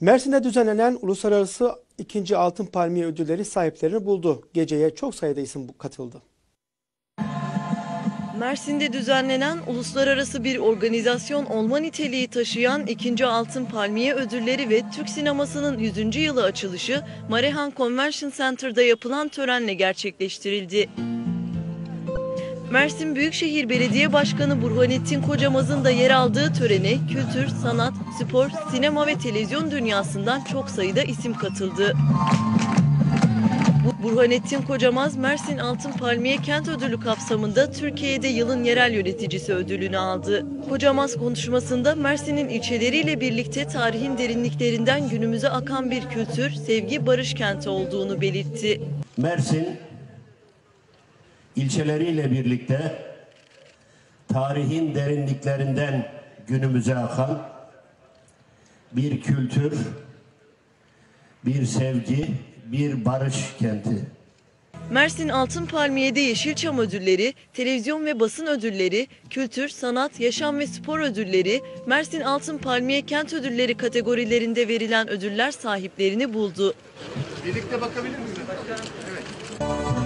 Mersin'de düzenlenen uluslararası ikinci Altın Palmiye ödülleri sahiplerini buldu. Geceye çok sayıda isim katıldı. Mersin'de düzenlenen uluslararası bir organizasyon olma niteliği taşıyan 2. Altın Palmiye Ödülleri ve Türk sinemasının 100. yılı açılışı Marehan Convention Center'da yapılan törenle gerçekleştirildi. Mersin Büyükşehir Belediye Başkanı Burhanettin Kocamaz'ın da yer aldığı törene kültür, sanat, spor, sinema ve televizyon dünyasından çok sayıda isim katıldı. Bu- Burhanettin Kocamaz, Mersin Altın Palmiye Kent Ödülü kapsamında Türkiye'de yılın yerel yöneticisi ödülünü aldı. Kocamaz konuşmasında Mersin'in ilçeleriyle birlikte tarihin derinliklerinden günümüze akan bir kültür, sevgi, barış kenti olduğunu belirtti. Mersin ilçeleriyle birlikte tarihin derinliklerinden günümüze akan bir kültür, bir sevgi, bir barış kenti. Mersin Altın Palmiye'de Yeşilçam ödülleri, televizyon ve basın ödülleri, kültür, sanat, yaşam ve spor ödülleri, Mersin Altın Palmiye Kent ödülleri kategorilerinde verilen ödüller sahiplerini buldu. Birlikte bakabilir miyiz? Evet.